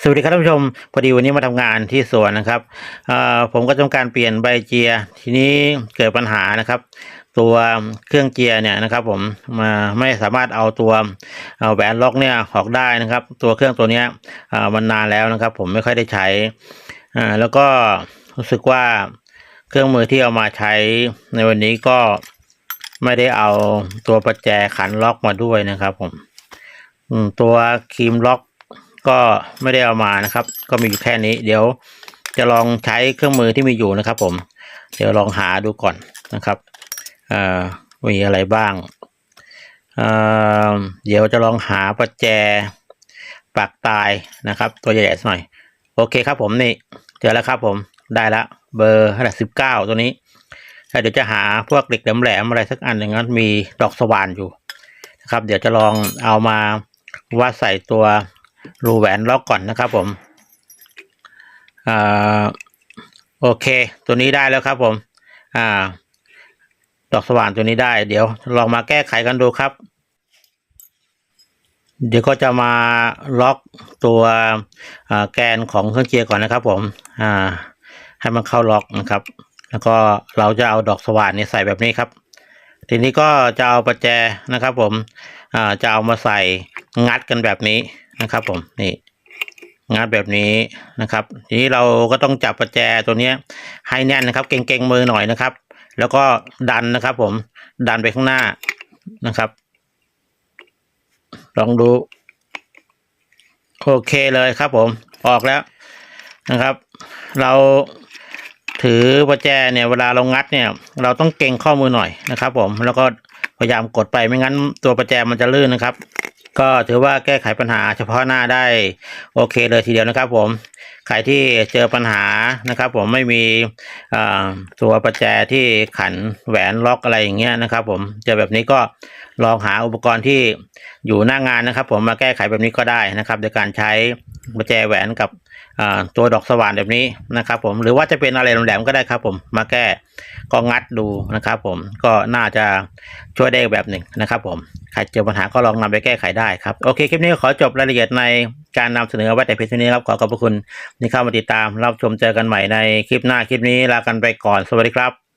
สวัสดีครับท่านผู้ชมพอดีวันนี้มาทำงานที่สวนนะครับผมก็ต้องการเปลี่ยนใบเจียร์ทีนี้เกิดปัญหานะครับ ตัวเครื่องเจียร์เนี่ยนะครับ ผมมาไม่สามารถเอาตัวเอาแหวนล็อกเนี่ยออกได้นะครับ ตัวเครื่องตัวนี้เอ่อมันนานแล้วนะครับ ผมไม่ค่อยได้ใช้อ่าแล้วก็รู้สึกว่าเครื่องมือที่เอามาใช้ในวันนี้ก็ไม่ได้เอาตัวประแจขันล็อกมาด้วยนะครับ ผมอืมตัวครีมล็อก ก็ไม่ได้เอามานะครับ ก็มีอยู่แค่นี้ เดี๋ยวจะลองใช้เครื่องมือที่มีอยู่นะครับ ผม เดี๋ยวลองหาดูก่อนนะครับมีอะไรบ้างเเดี๋ยวจะลองหาประแจปากตายนะครับ ตัวใหญ่ๆสักหน่อย โอเคครับผมนี่เจอแล้วครับผมได้ละเบอร์เท่าไหร่สิบเก้าตัวนี้แล้วเดี๋ยวจะหาพวกเหล็กแหลมๆอะไรสักอันหนึ่งนั้นมีดอกสว่านอยู่นะครับ เดี๋ยวจะลองเอามาว่าดใส่ตัว รูแหวนล็อกก่อนนะครับผมอ่าโอเค ตัวนี้ได้แล้วครับผม อ่า ดอกสว่านตัวนี้ได้ เดี๋ยวลองมาแก้ไขกันดูครับ เดี๋ยวก็จะมาล็อกตัวแกนของเครื่องเจียร์ก่อนนะครับ ผม อ่า ให้มันเข้าล็อกนะครับ แล้วก็เราจะเอาดอกสว่านนี่ใส่แบบนี้ครับ ทีนี้ก็จะเอาประแจนะครับ ผมจะเอามาใส่งัดกันแบบนี้นะครับ ผมนี่งัดแบบนี้นะครับ ทีนี้เราก็ต้องจับประแจตัวนี้ให้แน่นนะครับ เก่งๆมือหน่อยนะครับ แล้วก็ดันนะครับ ผมดันไปข้างหน้านะครับ ลองดูโอเคเลยครับ ผมออกแล้วนะครับ เรา ถือประแจเนี่ยเวลาเรางัดเนี่ย เราต้องเก่งข้อมือหน่อยนะครับ ผมแล้วก็พยายามกดไปไม่งั้นตัวประแจมันจะลื่นนะครับ ก็ถือว่าแก้ไขปัญหาเฉพาะหน้าได้โอเคเลยทีเดียวนะครับผมใครที่เจอปัญหานะครับผมไม่มีตัวประแจที่ขันแหวนล็อกอะไรอย่างเงี้ยนะครับ ผมเจอแบบนี้ก็ลองหาอุปกรณ์ที่อยู่หน้างานนะครับ ผมมาแก้ไขแบบนี้ก็ได้นะครับโดยการใช้ประแจแหวนกับตัวดอกสว่านแบบนี้นะครับผมหรือว่าจะเป็นอะไรแหลมๆก็ได้ครับ ผมมาแก้ก็งัดดูนะครับ ผมก็น่าจะช่วยได้แบบหนึ่งนะครับ ผมใครเจอปัญหาก็ลองนำไปแก้ไขได้ครับ โอเค คลิปนี้ขอจบรายละเอียดในการนำเสนอไว้แต่เพียงเท่านี้ครับ ขอขอบพระคุณที่เข้ามาติดตามรับชมเจอกันใหม่ในคลิปหน้าคลิปนี้ลากันไปก่อนสวัสดีครับ